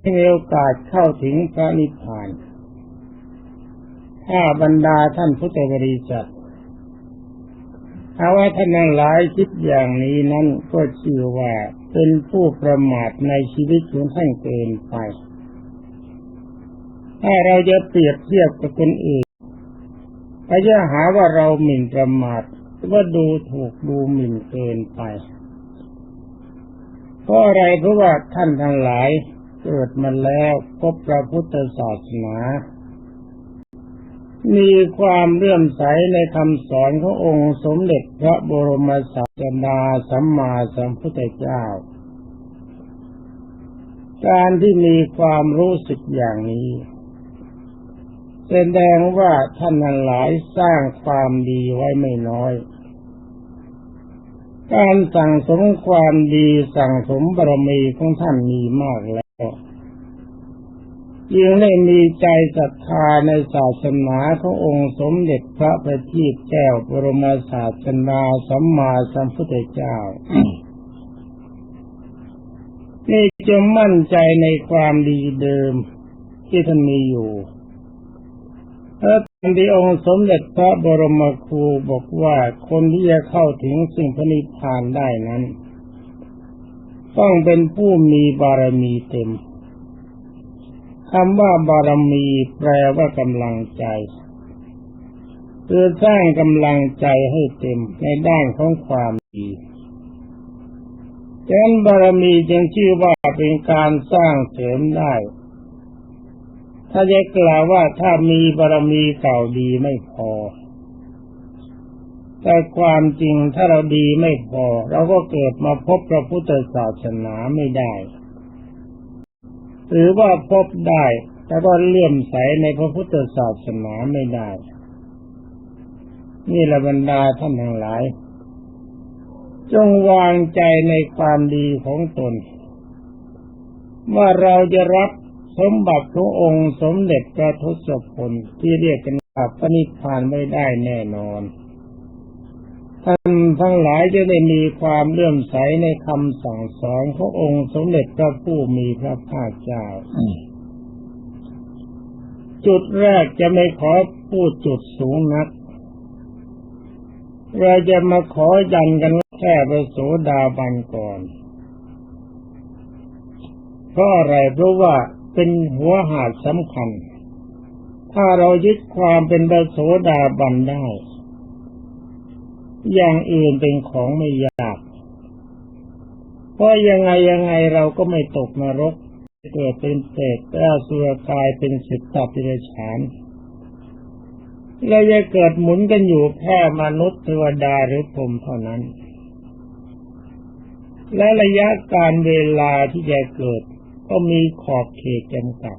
ให้มีโอกาสเข้าถึงพระนิพพาน ถ้าบรรดาท่านพุทธบริษัทถ้าว่าท่านทั้งหลายคิดอย่างนี้นั้นก็ชื่อว่าเป็นผู้ประมาทในชีวิตของท่านเกินไป ถ้าเราจะเปรียบเทียบกับคนอื่นก็จะหาว่าเราหมิ่นประมาทว่าดูถูกดูหมิ่นเกินไป เพราะอะไรเพราะว่าท่านทั้งหลาย เกิดมาแล้วพบพระพุทธศาสนา มีความเลื่อมใสในคำสอนขององค์สมเด็จพระบรมศาสดาสัมมาสัมพุทธเจ้า การที่มีความรู้สึกอย่างนี้แสดงว่าท่านนั้นหลายสร้างความดีไว้ไม่น้อย การสั่งสมความดีสั่งสมบารมีของท่านมีมากแล้ว ยังได้มีใจศรัทธาในศาสนาขององค์สมเด็จพระประทีปแก้วบรมศาสนาสัมมาสัมพุทธเจ้านี่จะมั่นใจในความดีเดิมที่ท่านมีอยู่พระตันติองค์สมเด็จพระบรมครูบอกว่าคนที่จะเข้าถึงสิ่งพระนิพพานได้นั้น ต้องเป็นผู้มีบารมีเต็มคำว่าบารมีแปลว่ากำลังใจคือสร้างกำลังใจให้เต็มในด้านของความดีดังนั้นบารมีจึงชื่อว่าเป็นการสร้างเสริมได้ ถ้าจะกล่าวว่าถ้ามีบารมีเก่าดีไม่พอ แต่ความจริงถ้าเราดีไม่พอ เราก็เกิดมาพบพระพุทธศาสนาไม่ได้หรือว่าพบได้ แต่ว่าเลื่อมใสในพระพุทธศาสนาไม่ได้ นี่ละบรรดาท่านทั้งหลาย จงวางใจในความดีของตน ว่าเราจะรับสมบัติขององค์สมเด็จพระทศพลที่เรียกกันว่าพระนิพพานไม่ได้แน่นอน ท่านทั้งหลายจะได้มีความเลื่อมใสในคำสั่งสอนขององค์สมเด็จพระผู้มีพระภาคเจ้า จุดแรกจะไม่ขอพูดจุดสูงนัก เราจะมาขอยันกันว่าแค่ไปโสดาบันก่อนเพราะอะไรเพราะว่าเป็นหัวหาดสำคัญ ถ้าเรายึดความเป็นพระโสดาบันได้ อย่างอื่นเป็นของไม่ยากเพราะยังไงยังไงเราก็ไม่ตกนรกเกิดเป็นเศษแต่สุรกายเป็นสิทธิปิเรชานเราจะเกิดหมุนกันอยู่แค่มนุษย์เทวดาหรือพรมเท่านั้น และระยะการเวลาที่จะเกิดก็มีขอบเขตจำกัด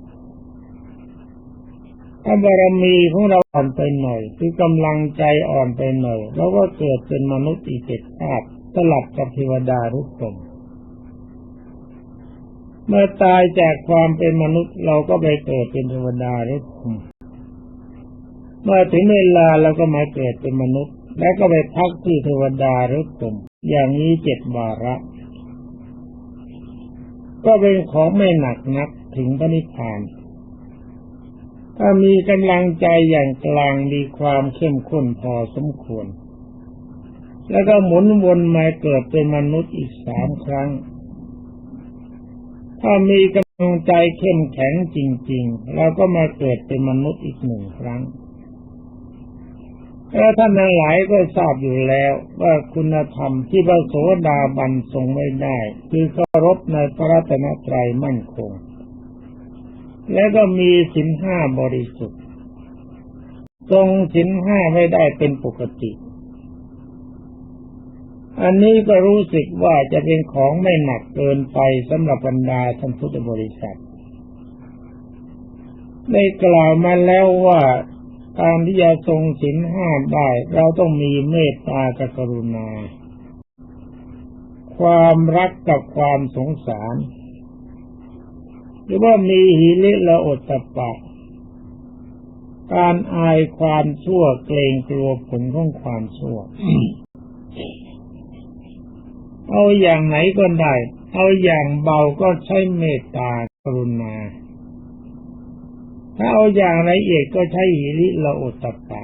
ถ้าบารมีของเราอ่อนไปหน่อย คือกำลังใจอ่อนไปหน่อยเราก็เกิดเป็นมนุษย์อีกเจ็ดชาติสลับกับเทวดาทุกคนเมื่อตายจากความเป็นมนุษย์เราก็ไปเกิดเป็นเทวดารือพรหมเมื่อถึงเวลาเราก็มาเกิดเป็นมนุษย์ แล้วก็ไปพักที่เทวดารือพรหมอย่างนี้เจ็ดวาระก็เป็นของไม่หนักนักถึงพระนิพพาน ถ้ามีกำลังใจอย่างกลางมีความเข้มข้นพอสมควร แล้วก็หมุนวนมาเกิดเป็นมนุษย์อีกสามครั้ง ถ้ามีกำลังใจเข้มแข็งจริง ๆ เราก็มาเกิดเป็นมนุษย์อีกหนึ่งครั้งแล้วท่านทั้งหลายก็ทราบอยู่แล้ว ว่าคุณธรรมที่พระโสดาบันทรงไม่ได้ คือเคารพในพระรัตนตรัยมั่นคง และก็มีสินห้าบริสุทธิ์ ทรงสินห้าไม่ได้เป็นปกติ อันนี้ก็รู้สึกว่าจะเป็นของไม่หนักเกินไปสำหรับบรรดาท่านพุทธบริษัทได้กล่าวมาแล้วว่าการที่จะทรงสินห้าได้ เราต้องมีเมตตากกรุณา ความรักกับความสงสาร หรือว่ามีหิริละอดตะปะ การอายความชั่วเกรงกลัวผลของความชั่ว เอาอย่างไหนก็ได้ เอาอย่างเบาก็ใช้เมตตากรุณา ถ้าเอาอย่างละเอียดก็ใช้หิริละโอตตปปะ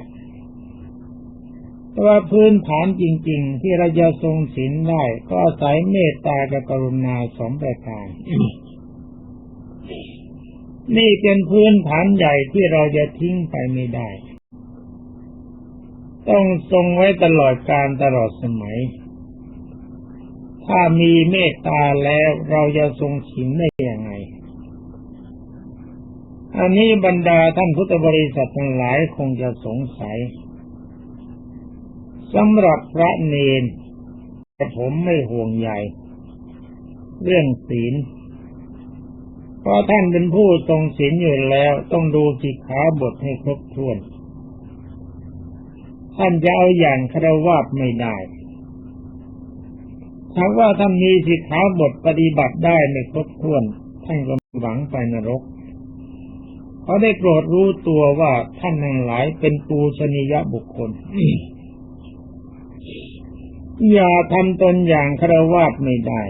แต่ว่าพื้นฐานจริง ๆ ที่เราจะทรงศีลได้ ก็อาศัยเมตตากับกรุณาสองประการ นี่เป็นพื้นฐานใหญ่ที่เราจะทิ้งไปไม่ได้ ต้องทรงไว้ตลอดการตลอดสมัย ถ้ามีเมตตาแล้วเราจะทรงศีลได้ยังไง อันนี้บรรดาท่านพุทธบริษัททั้งหลายคงจะสงสัยสำหรับพระเนนแต่ผมไม่ห่วงใยเรื่องศีล เพราะท่านเป็นผู้ทรงศีลอยู่แล้วต้องดูสิกขาบทให้ครบถ้วน ท่านจะเอาอย่างคารวะไม่ได้ถ้าว่าท่านมีสิกขาบทปฏิบัติได้ไม่ครบถ้วน ท่านก็หวังไปนรกเขาได้โปรดรู้ตัวว่าท่านทั้งหลายเป็นปูชนียบุคคล อย่าทำตนอย่างคารวะไม่ได้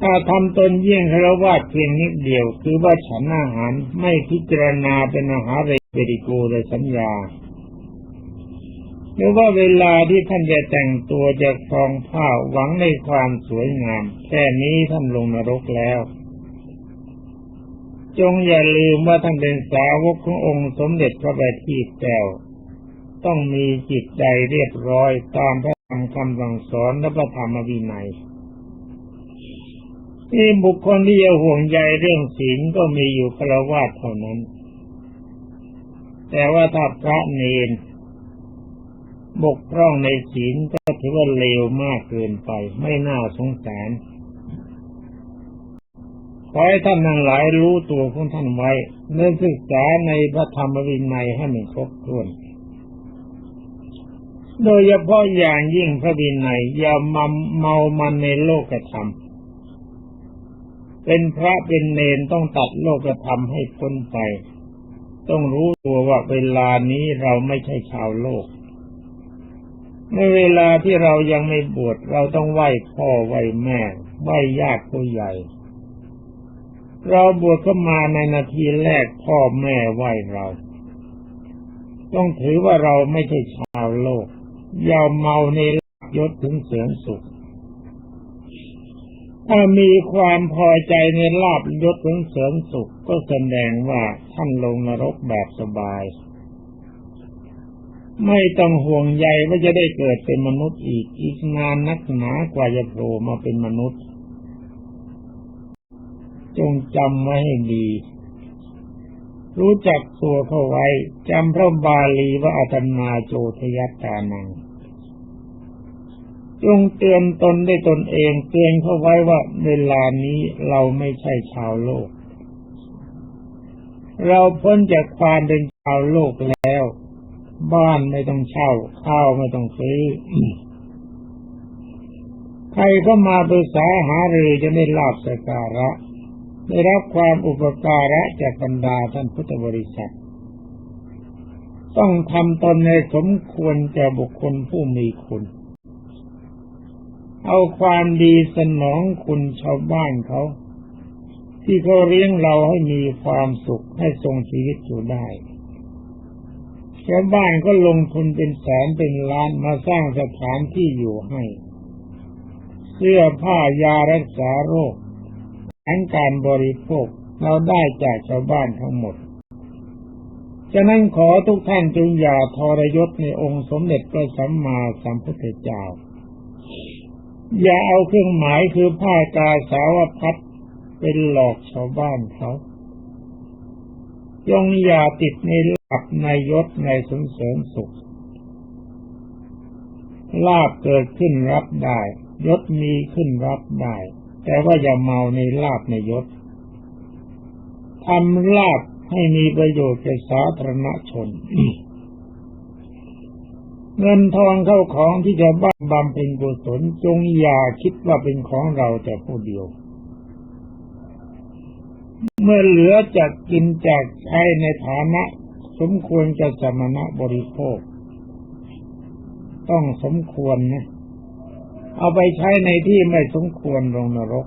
ถ้าทำตนเยี่ยงคารวะเพียงนิดเดียว คือว่าฉันอาหารไม่พิจารณาเป็นอาหารเรติโกเลยสัญญาหรือว่าเวลาที่ท่านจะแต่งตัวจะครองผ้าหวังในความสวยงาม แค่นี้ท่านลงนรกแล้ว จงอย่าลืมว่าท่านเป็นสาวกขององค์สมเด็จพระบัณฑิตแก้วต้องมีจิตใจเรียบร้อยตามพระธรรมคำสั่งสอนและพระธรรมวินัย นี่บุคคลที่จะห่วงใยเรื่องศีลก็มีอยู่คารวะเท่านั้น แต่ว่าถ้าพระเนนบกพร่องในศีลก็ถือว่าเลวมากเกินไป ไม่น่าสงสารขอให้ท่านทั้งหลายรู้ตัวของท่านไว้เนื่อศึกษาในพระธรรมวินัยให้มันครบถ้วน โดยเฉพาะอย่างยิ่งพระวินัยอย่ามาเมามันในโลกธรรม เป็นพระเป็นเนนต้องตัดโลกธรรมให้พ้นไป ต้องรู้ตัวว่าเวลานี้เราไม่ใช่ชาวโลก ในเวลาที่เรายังไม่บวชเราต้องไหว้พ่อไหว้แม่ไหว้ญาติผู้ใหญ่ เราบวชเข้ามาในนาทีแรกพ่อแม่ไหว้เรา ต้องถือว่าเราไม่ใช่ชาวโลกอย่าเมาในลาภยศถึงเสียงสุข ถ้ามีความพอใจในลาบยศถึงเสริมสุขก็แสดงว่าท่านลงนรกแบบสบาย ไม่ต้องห่วงใยว่าจะได้เกิดเป็นมนุษย์อีกอีกนานนักหนากว่าจะโผล่มาเป็นมนุษย์ จงจำไว้ให้ดี รู้จักตัวเข้าไว้จำพระบาลีว่าอาตนาโจทยัตตานัง จงเตือนตนได้ตนเอง เตือนเขาไว้ว่าเวลานี้เราไม่ใช่ชาวโลก เราพ้นจากความเป็นชาวโลกแล้ว บ้านไม่ต้องเช่า ข้าวไม่ต้องซื้อ ใครก็มาปรึกษาหารือจะได้ลาบสการะ ได้รับความอุปการะจากบรรดาท่านพุทธบริษัท ต้องทำตนในสมควรแก่บุคคลผู้มีคุณ เอาความดีสนองคุณชาวบ้านเขา ที่เขาเลี้ยงเราให้มีความสุขให้ทรงชีวิตอยู่ได้ชาวบ้านก็ลงทุนเป็นแสนเป็นล้านมาสร้างสถานที่อยู่ให้ เสื้อผ้ายารักษาโรคทั้งการบริโภคเราได้จากชาวบ้านทั้งหมด ฉะนั้นขอทุกท่านจงอย่าทรยศในองค์สมเด็จพระสัมมาสัมพุทธเจ้า อย่าเอาเครื่องหมายคือผ้ากาสาวพัดเป็นหลอกชาวบ้านเขาจงอย่าติดในลาบในยศในสนเสริญสุข ลาบเกิดขึ้นรับได้ ยศมีขึ้นรับได้ แต่ว่าอย่าเมาในลาบในยศทำลาบให้มีประโยชน์แก่สาธารณชน เงินทองเข้าของที่จะบ้านบำเพ็ญกุศลจงอย่าคิดว่าเป็นของเราแต่ผู้เดียว เมื่อเหลือจากกินจากใช้ในฐานะ สมควรจะสมณะบริโภค ต้องสมควรนะ เอาไปใช้ในที่ไม่สมควรลงนรก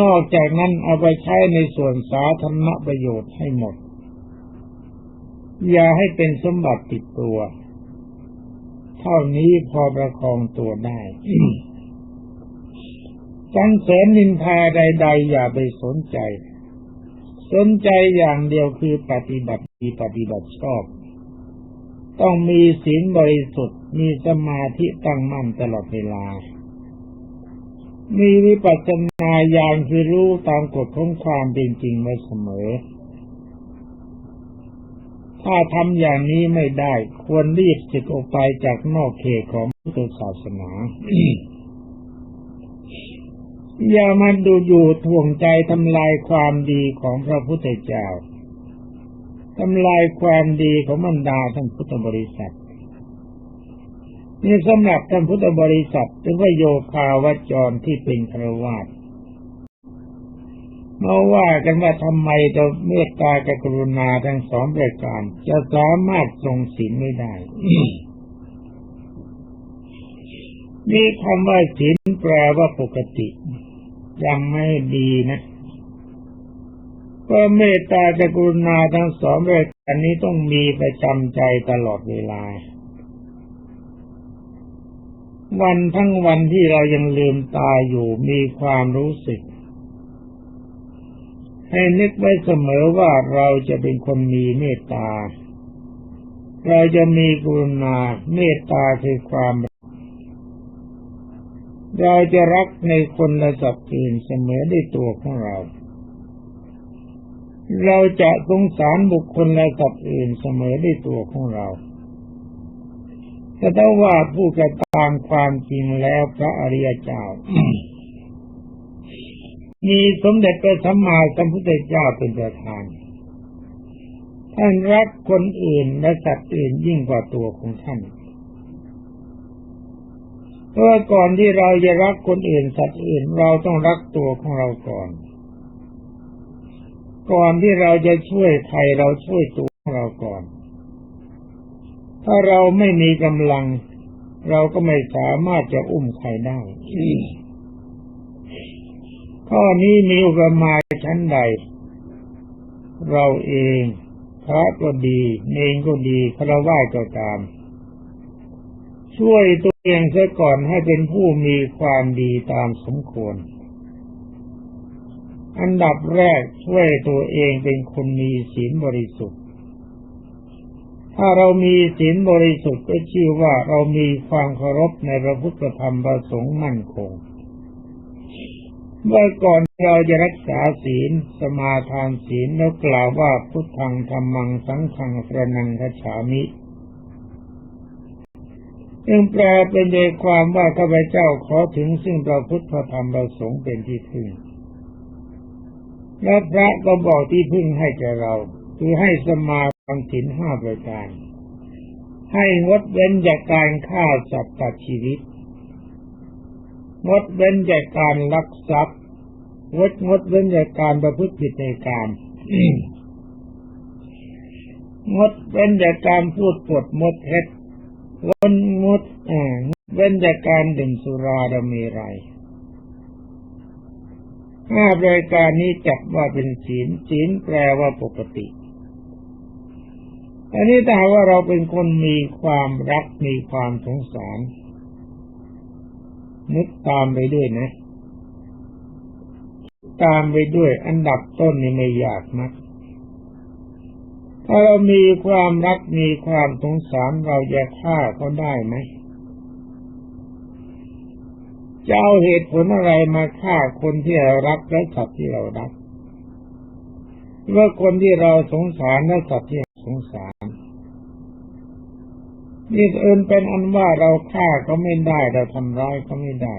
นอกจากนั้นเอาไปใช้ในส่วนสาธารณประโยชน์ให้หมด อย่าให้เป็นสมบัติติดตัว เท่านี้พอประคองตัวได้สังเสริญนินทาใด ๆ อย่าไปสนใจ สนใจอย่างเดียวคือปฏิบัติดีปฏิบัติชอบ ต้องมีศีลบริสุทธิ์ มีสมาธิตั้งมั่นตลอดเวลา มีวิปัสสนาญาณคือรู้ตามกฎของความเป็นจริงไว้เสมอ ถ้าทำอย่างนี้ไม่ได้ ควรรีบสึกออกไปจากนอกเขตของพุทธศาสนา อย่ามาดูอยู่ถ่วงใจทำลายความดีของพระพุทธเจ้าทำลายความดีของบรรดาท่านพุทธบริษัทนี่สำหรับท่านพุทธบริษัทถึงว่าโยคาวจรที่เป็นครวา สมาว่ากันว่าทำไมจะเมตตากับกรุณาทั้งสองประการ จะสามารถทรงศีลไม่ได้นี่คำว่าศีลแปลว่าปกติ ยังไม่ดีนะก็เมตตากับกรุณาทั้งสองประการนี้ต้องมีประจำใจตลอดเวลาวันทั้งวันที่เรายังลืมตาอยู่มีความรู้สึก ให้นึกไว้เสมอว่าเราจะเป็นคนมีเมตตา เราจะมีกรุณาเมตตาคือความ เราจะรักในคนและสัตว์อื่นเสมอด้วยตัวของเรา เราจะสงสารบุคคลและสัตว์อื่นเสมอด้วยตัวของเราแต่ถ้าว่าผู้กระตามความจริงแล้วพระอริยเจ้า มีสมเด็จพระสัมมาสัมพุทธเจ้าเป็นประธาน ท่านรักคนอื่นและสัตว์อื่นยิ่งกว่าตัวของท่านเพราะว่าก่อนที่เราจะรักคนอื่นสัตว์อื่นเราต้องรักตัวของเราก่อน ก่อนที่เราจะช่วยใครเราช่วยตัวของเราก่อน ถ้าเราไม่มีกำลัง เราก็ไม่สามารถจะอุ้มใครได้ ข้อนี้มีอุปมาชั้นใด เราเองพระก็ดีเนงก็ดีฆราวาสก็ตาม ช่วยตัวเองเสียก่อนให้เป็นผู้มีความดีตามสมควร อันดับแรกช่วยตัวเองเป็นคนมีศีลบริสุทธิ์ ถ้าเรามีศีลบริสุทธิ์ก็ชื่อว่าเรามีความเคารพในพระพุทธธรรมประสงค์มั่นคง เมื่อก่อนเราจะรักษาศีลสมาทานศีลแล้วกล่าวว่าพุทธังธรรมังสังฆังสระนังคฉามิจึงแปลเป็นใจความว่าข้าพเจ้าขอถึงซึ่งพระพุทธธรรมประสงค์เป็นที่พึ่งและพระก็บอกที่พึ่งให้แก่เรา คือให้สมาทานศีลห้าประการ ให้งดเว้นจากการฆ่าสัตว์ตัดชีวิตงดเว้นจากการลักทรัพย์ งดงดเว้นจากการประพฤติผิดในการงดเว้นจากการพูดปดมดเท็จงดงดอ่าเว้นจากการดื่มสุราดมีไรยห้ารายการนี้จัดว่าเป็นศีลศีลแปลว่าปกติอันนี้ถ้าหากว่าเราเป็นคนมีความรักมีความสงสารนึกตามไปด้วยนะ ตามไปด้วย อันดับต้นนี่ไม่ยากนักถ้าเรามีความรักมีความสงสารเราจะฆ่าเขาได้ไหมจะเอาเหตุผลอะไรมาฆ่าคนที่เรารักและสัตว์ที่เรารักว่าคนที่เราสงสารและสัตว์ที่เราสงสารนี่เอินเป็นอันว่าเราฆ่าเขาไม่ได้เราทำร้ายเขาไม่ได้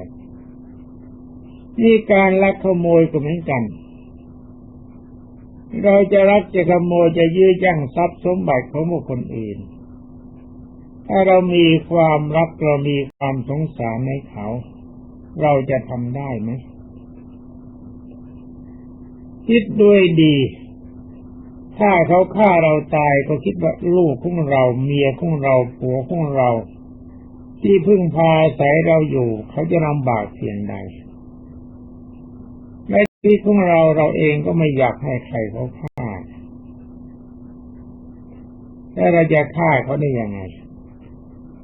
นี่การลักขโมยก็เหมือนกัน เราจะรักจะขโมยจะยื้อยั่งทรัพย์สมบัติของบุคคลอื่น ถ้าเรามีความรักเรามีความสงสารในเขา เราจะทำได้ไหมคิดด้วยดี ถ้าเขาฆ่าเราตายก็คิดว่าลูกของเรา เมียของเราผัวของเรา ที่พึ่งพาอาศัยเราอยู่ เขาจะลำบากเพียงใด ในชีวิตของเราเราเองก็ไม่อยากให้ใครเขาฆ่าแต่เราจะฆ่าเขาได้ยังไง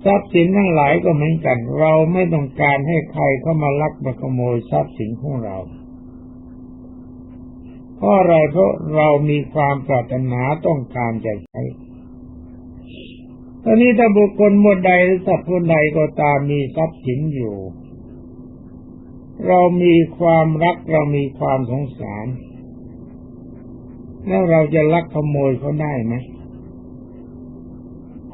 ทรัพย์สินทั้งหลายก็เหมือนกัน เราไม่ต้องการให้ใครเข้ามาลักมาขโมยทรัพย์สินของเราเพราะอะไรเพราะเรามีความปรารถนาต้องการจะใช้ตอนนี้ถ้าบุคคลหมดใดหรือสัตว์คนใดก็ตามมีทรัพย์สินอยู่ เรามีความรักเรามีความสงสาร แล้วเราจะลักขโมยเขาได้ไหม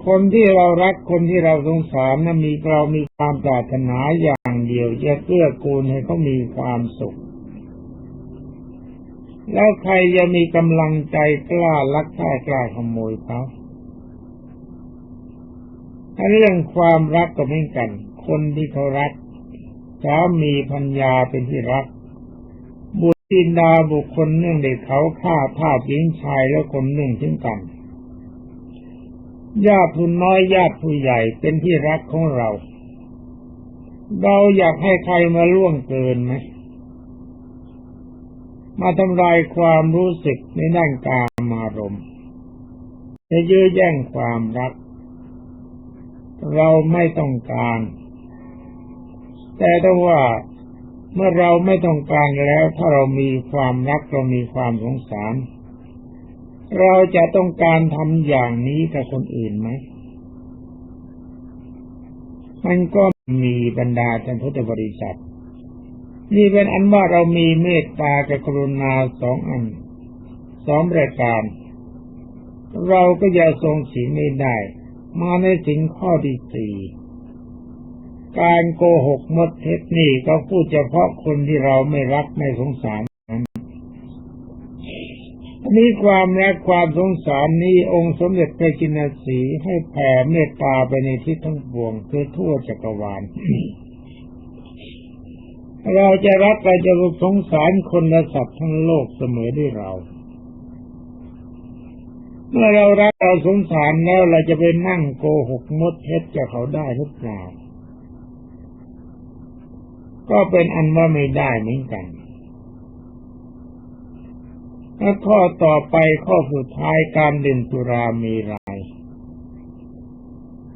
คนที่เรารักคนที่เราสงสารนะมีเรามีความปรารถนาอย่างเดียวจะเกื้อกูลให้เขามีความสุข แล้วใครจะมีกำลังใจกล้าลักฆ่ากล้าขโมยเขาเรื่องความรักก็เหมือนกัน คนที่เขารัก สามีพัญญาเป็นที่รัก บุตรจินดาบุคคลเนื่งเด็กเขาฆ่าทาสหญิงชายแล้วคนหนึ่งถึงกัน ญาติผู้น้อยญาติผู้ใหญ่เป็นที่รักของเรา เราอยากให้ใครมาล่วงเกินไหมมาทำลายความรู้สึกในด้านการมารมณ์จะยื้อแย่งความรัก เราไม่ต้องการ แต่ถ้าว่าเมื่อเราไม่ต้องการแล้ว ถ้าเรามีความรักเรามีความสงสาร เราจะต้องการทำอย่างนี้กับคนอื่นไหมมันก็มีบรรดาท่านพุทธบริษัท นี่เป็นอันว่าเรามีเมตตากับกรุณาสองอันสองประการ เราก็จะทรงศีลไม่ได้ มาในสิ่งข้อที่สี่ การโกหกมดเท็จนี่ก็พูดเฉพาะคนที่เราไม่รักไม่สงสารนั้นนี้ความรักความสงสารนี้องค์สมเด็จพระจินสีให้แผ่เมตตาไปในทิศทั้งปวงคือทั่วจักรวาล เราจะรักเราจะสงสารคนและสัตว์ทั้งโลกเสมอด้วยเรา เมื่อเรารักเราสงสารแล้วเราจะไปนั่งโกหกมดเท็จกับเขาได้หรือเปล่า ก็เป็นอันว่าไม่ได้เหมือนกันและข้อต่อไปข้อสุดท้ายการดื่มสุรามีราย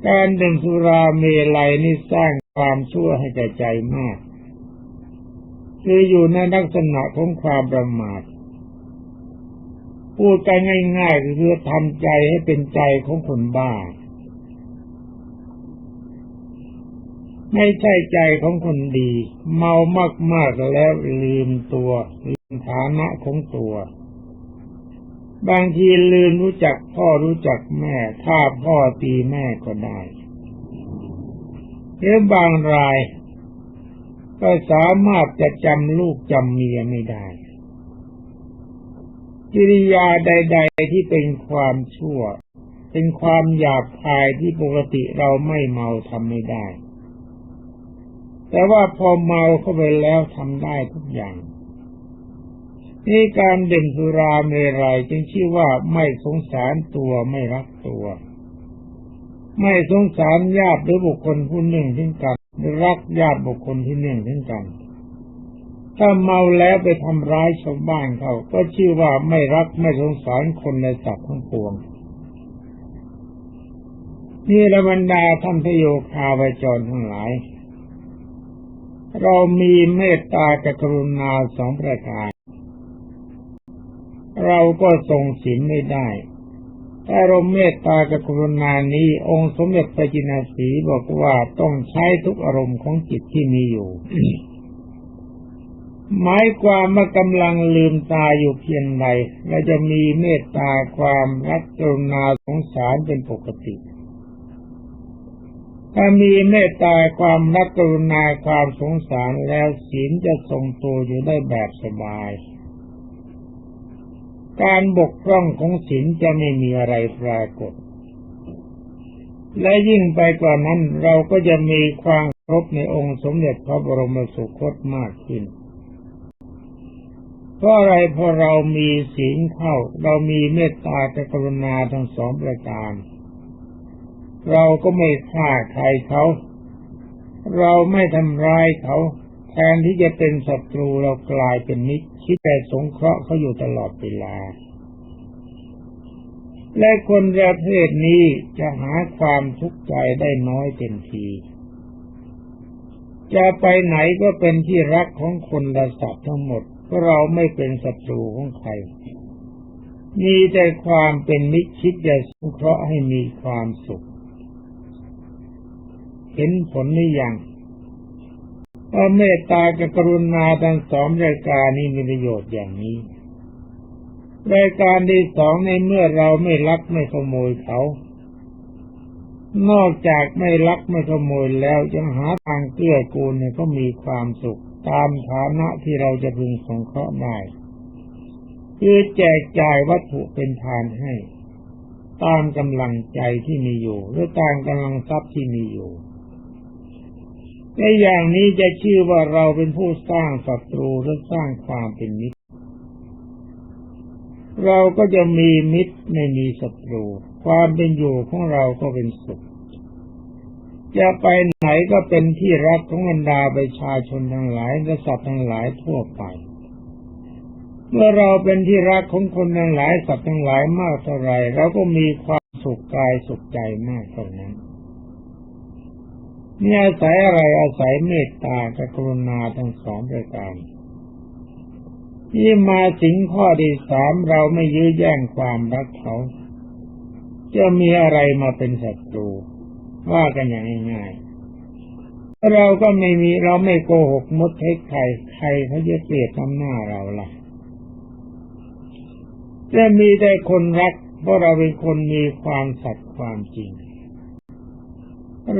การดื่มสุรามลัยนี่สร้างความชั่วให้แก่ใจมาก คืออยู่ในลักษณะของความประมาทพูดกันง่ายๆคือทำใจให้เป็นใจของคนบ้า ไม่ใช่ใจของคนดี เมามากๆแล้วลืมตัวลืมฐานะของตัว บางทีลืมรู้จักพ่อรู้จักแม่ ถ้าพ่อตีแม่ก็ได้หรือบางราย ก็สามารถจะจำลูกจำเมียไม่ได้กิริยาใด ๆ ที่เป็นความชั่ว เป็นความหยาบคายที่ปกติเราไม่เมาทำไม่ได้ แต่ว่าพอเมาเข้าไปแล้วทำได้ทุกอย่าง นี่การเด่นสุราเมรัยจึงชื่อว่าไม่สงสารตัวไม่รักตัว ไม่สงสารญาติหรือบุคคลผู้หนึ่งถึงกันรักญาติบุคคลที่หนึ่งถึงกัน ถ้าเมาแล้วไปทำร้ายชาวบ้านเขา ก็ชื่อว่าไม่รักไม่สงสารคนในสัตว์ทั้งปวงนี่ละบรรดาท่านพโยคาวจรทั้งหลาย เรามีเมตตากกรุณาสองประการเราก็ทรงศีลไม่ได้แต่เราเมตตากกรุณานี้ องค์สมเด็จพระจินสีบอกว่าต้องใช้ทุกอารมณ์ของจิตที่มีอยู่ หมายความว่ากำลังลืมตาอยู่เพียงใดเราจะมีเมตตาความรักกรุณาสงสารเป็นปกติ ถ้ามีเมตตาความรักกรุณาความสงสารแล้วศีลจะทรงตัวอยู่ได้แบบสบาย การบกพร่องของศีลจะไม่มีอะไรปรากฏ และยิ่งไปกว่านั้นเราก็จะมีความครบในองค์สมเด็จพระบรมสุคตมากขึ้น เพราะอะไรพราะเรามีศีลเข้า เรามีเมตตากรุณาทั้งสองประการ เราก็ไม่ฆ่าใครเขา เราไม่ทำร้ายเขา แทนที่จะเป็นศัตรูเรากลายเป็นมิตรคิดแต่สงเคราะห์เขาอยู่ตลอดเวลา และคนประเภทนี้จะหาความทุกข์ใจได้น้อยเต็มทีจะไปไหนก็เป็นที่รักของคนและสัตว์ทั้งหมดเพราะเราไม่เป็นศัตรูของใคร มีแต่ความเป็นมิตรคิดจะสงเคราะห์ให้มีความสุข เห็นผลหรือยังว่าเมตตากับกรุณาทั้งสองรายการนี้มีประโยชน์อย่างนี้รายการที่สองในเมื่อเราไม่ลักไม่ขโมยเขา นอกจากไม่ลักไม่ขโมยแล้วยังหาทางเกื้อกูลเนี่ยก็มีความสุขตามฐานะที่เราจะพึงสงเคราะห์ได้คือแจกจ่ายวัตถุเป็นทานให้ ตามกำลังใจที่มีอยู่ หรือตามกำลังทรัพย์ที่มีอยู่ ในอย่างนี้จะชื่อว่าเราเป็นผู้สร้างศัตรูหรือสร้างความเป็นมิตร เราก็จะมีมิตรไม่มีศัตรู ความเป็นอยู่ของเราก็เป็นสุขจะไปไหนก็เป็นที่รักของบรรดาประชาชนทั้งหลายและสัตว์ทั้งหลายทั่วไป เมื่อเราเป็นที่รักของคนทั้งหลายสัตว์ทั้งหลายมากเท่าไรเราก็มีความสุขกายสุขใจมากเท่านั้น นี่อาศัยอะไรอาศัยเมตตากรุณาทั้งสองประการที่มาถึงข้อที่สามเราไม่ยื้อแย่งความรักเขา จะมีอะไรมาเป็นศัตรู ว่ากันอย่างง่ายๆเราก็ไม่มีเราไม่โกหกมดเท็จใครใครเขาจะเกลียดทำหน้าเราล่ะจะมีแต่คนรักเพราะเราเป็นคนมีความสัตย์ความจริง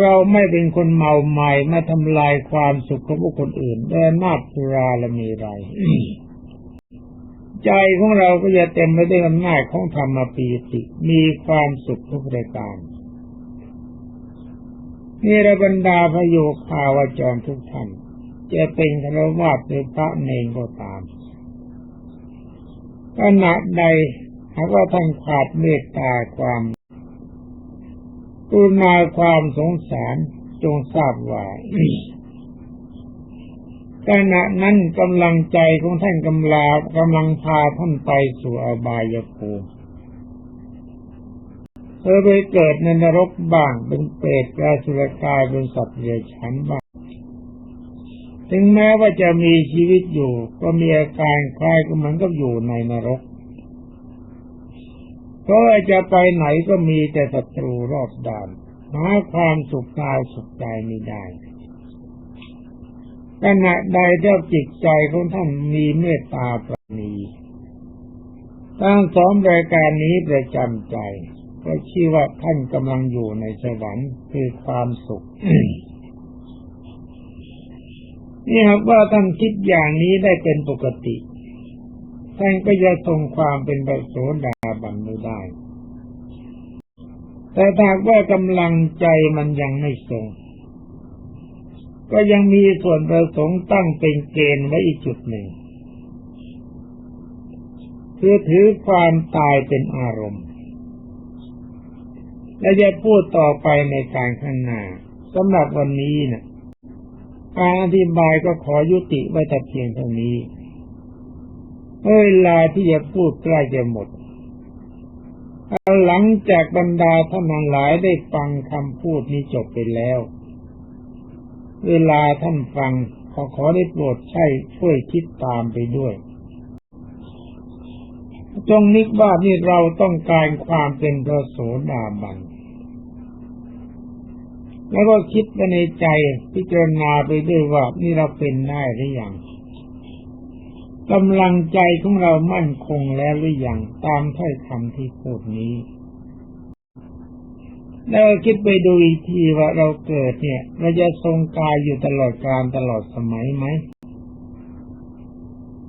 เราไม่เป็นคนเมาใหม่มาทำลายความสุขของบุคคลอื่นด้วยนาจสุราละมีไร ใจของเราก็จะเต็มไปด้วยอำนาจของธรรมปีติมีความสุขทุกประการนี่ระบรรดาพโยคาวาจรทุกท่านจะเป็นครวาสหรือพระเนงก็ตามขณะใดหากว่าท่านขาดเมตตาความ กุณาความสงสารจงทราบว่าขณะนั้นกำลังใจของท่านกำลากำลังพาท่านไปสู่อบายภูมิเธอไปเกิดในนรกบ้างเป็นเปรตกาสุรกายเป็นสัตว์เดรัจฉานบ้างถึงแม้ว่าจะมีชีวิตอยู่ ก็มีอาการคล้ายกับเหมือนกับอยู่ในนรก เพราะว่าจะไปไหนก็มีแต่ศัตรูรอบด้านหาความสุขกายสุขใจไม่ได้ขณะใดเจ้าจิตใจของท่านมีเมตตาปราณีตั้งสองรายการนี้ประจำใจก็ชื่อว่าท่านกำลังอยู่ในสวรรค์คือความสุขนี่ครับว่าท่านคิดอย่างนี้ได้เป็นปกติ ท่านก็จะทรงความเป็นปโสดาบันไม่ได้ แต่ถ้าว่ากำลังใจมันยังไม่ทรง ก็ยังมีส่วนประสงค์ตั้งเป็นเกณฑ์ไว้อีกจุดหนึ่งคือถือความตายเป็นอารมณ์ และจะพูดต่อไปในการข้างหน้าสำหรับวันนี้นะการอธิบายก็ขอยุติไว้แต่เพียงเท่านี้ เวลาที่จะพูดใกล้จะหมดหลังจากบรรดาท่านหลายได้ฟังคำพูดนี้จบไปแล้ว เวลาท่านฟังขอขอได้โปรดใช่ช่วยคิดตามไปด้วย จงนึกว่านี่เราต้องการความเป็นพระโสดาบัน แล้วก็คิดไปในใจพิจารณาไปด้วยว่านี่เราเป็นได้หรือยัง กำลังใจของเรามั่นคงแล้วหรือยังตามถ้อยคำที่พูดนี้แล้วคิดไปดูอีกทีว่าเราเกิดเนี่ย เราจะทรงกายอยู่ตลอดกาลตลอดสมัยไหม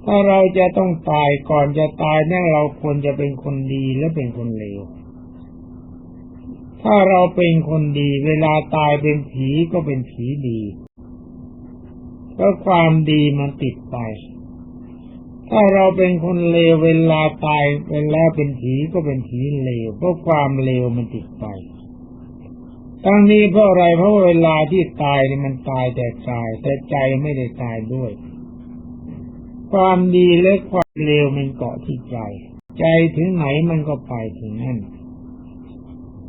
ถ้าเราจะต้องตายก่อนจะตายนั่นเราควรจะเป็นคนดีและเป็นคนเลว ถ้าเราเป็นคนดีเวลาตายเป็นผีก็เป็นผีดีเพราะความดีมันติดไป ถ้าเราเป็นคนเลวเวลาตายเวลาเป็นผีก็เป็นผีเลวเพราะความเลวมันติดไปทั้งนี้เพราะอะไรเพราะเวลาที่ตายนี่มันตายแต่กาย แต่ใจไม่ได้ตายด้วย ความดีและความเลวมันเกาะที่ใจ ใจถึงไหนมันก็ไปถึงนั่น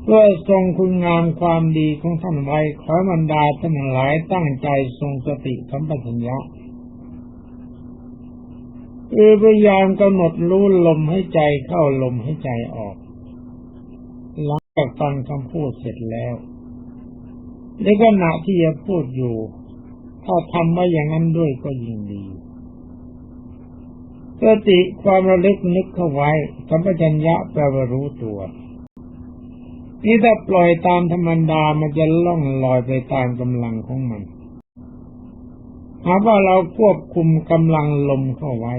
เพื่อทรงคุณงามความดีของท่านไว้ขอบรรดาท่านทั้งหลายตั้งใจทรงสติสัมปชัญญะ คือพยายามกำหนดรู้ลมให้ใจเข้าลมให้ใจออกหลังจากฟังคำพูดเสร็จแล้วในขณะที่จะพูดอยู่ ถ้าทำมาอย่างนั้นด้วยก็ยิ่งดีสติความระลึกนึกเข้าไว้สัมปชัญญะแปลว่ารู้ตัวนี่ถ้าปล่อยตามธรรมดามันจะล่องลอยไปตามกำลังของมันหากว่าเราควบคุมกำลังลมเข้าไว้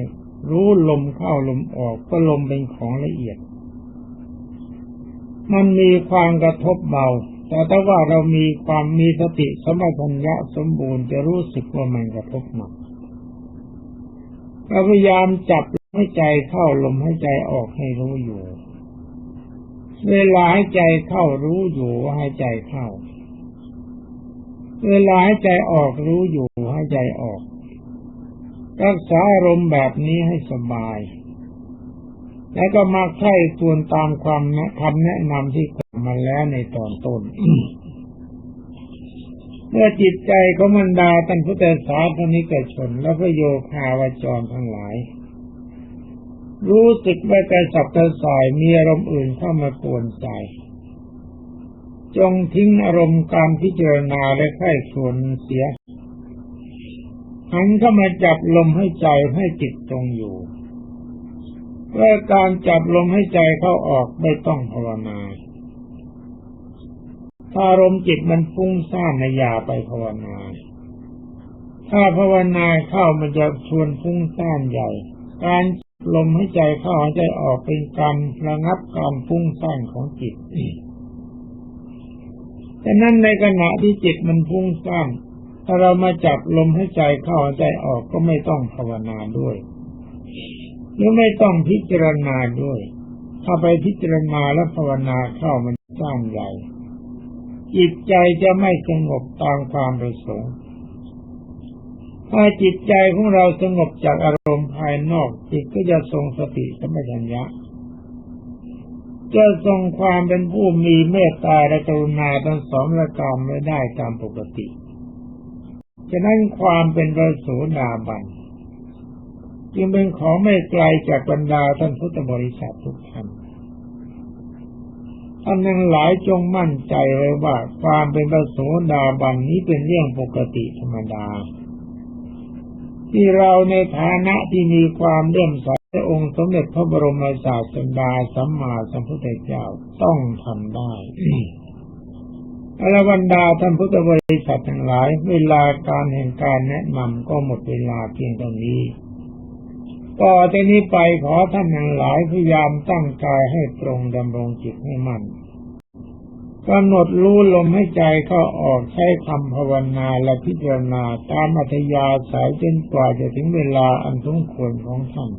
รู้ลมเข้าลมออกก็ลมเป็นของละเอียด มันมีความกระทบเบา แต่ถ้าว่าเรามีความมีสติสมบัญญะสมบูรณ์จะรู้สึกว่ามันกระทบหนักเราพยายามจับให้ใจเข้าลมให้ใจออกให้รู้อยู่ เวลาให้ใจเข้ารู้อยู่ว่าให้ใจเข้า เวลาให้ใจออกรู้อยู่ให้ใจออก รักษาอารมณ์แบบนี้ให้สบาย แล้วก็มาไข้ทวนตามความนะคำแนะนำที่กล่าวมาแล้วในตอนต้น เมื่อจิตใจของมันดาท่านพุทธศาสนิกชน และพระโยคาวจรทั้งหลาย รู้สึกว่ากระสับกระส่ายมีอารมณ์อื่นเข้ามาปวนใจจงทิ้งอารมณ์การพิจารณาและไข้ควนเสีย หันเข้ามาจับลมให้ใจให้จิตตรงอยู่เพื่การจับลมให้ใจเข้าออกไม่ต้องภาวนา ถ้าอารมจิตมันฟุ้งซ่านในยาไปภาวนา ถ้าภาวนาเข้ามันจะชวนฟุ้งซ่านใหญ่ การลมให้ใจเข้าหายใจออกเป็นการระงับการฟุ้งซ่านของจิตแต่นั้นในขณะที่จิตมันฟุ้งซ่าน ถ้าเรามาจับลมให้ใจเข้าหายใจออกก็ไม่ต้องภาวนาด้วยหรือไม่ต้องพิจารณาด้วย ถ้าไปพิจารณาและภาวนาเข้ามันสร้างใหญ่จิตใจจะไม่สงบตามความประสงค์ถ้าจิตใจของเราสงบจากอารมณ์ภายนอกจิตก็จะทรงสติสัมปชัญญะจะทรงความเป็นผู้มีเมตตาและกรุณาทั้งสองประการไม่ได้ตามปกติ ฉะนั้นความเป็นพระโสดาบันจึงเป็นของไม่ไกลจากบรรดาท่านพุทธบริษัททุกท่านท่านทั้งหลายจงมั่นใจไว้ว่า ความเป็นพระโสดาบันนี้เป็นเรื่องปกติธรรมดา ที่เราในฐานะที่มีความเลื่อมใสในองค์สมเด็จพระบรมศาสดาสัมมาสัมพุทธเจ้าต้องทำได้ อรบรรดาท่านพุทธบริษัททั้งหลาย เวลาการแห่งการแนะนำก็หมดเวลาเพียงเท่านี้ต่อจากนี้ไปขอท่านทั้งหลายพยายามตั้งกายให้ตรงดำรงจิตให้มั่นกำหนดรู้ลมให้ใจเข้าออกใช้คำภาวนาและพิจารณาตามอัธยาศัยจนกว่าจะถึงเวลาอันสมควรของท่าน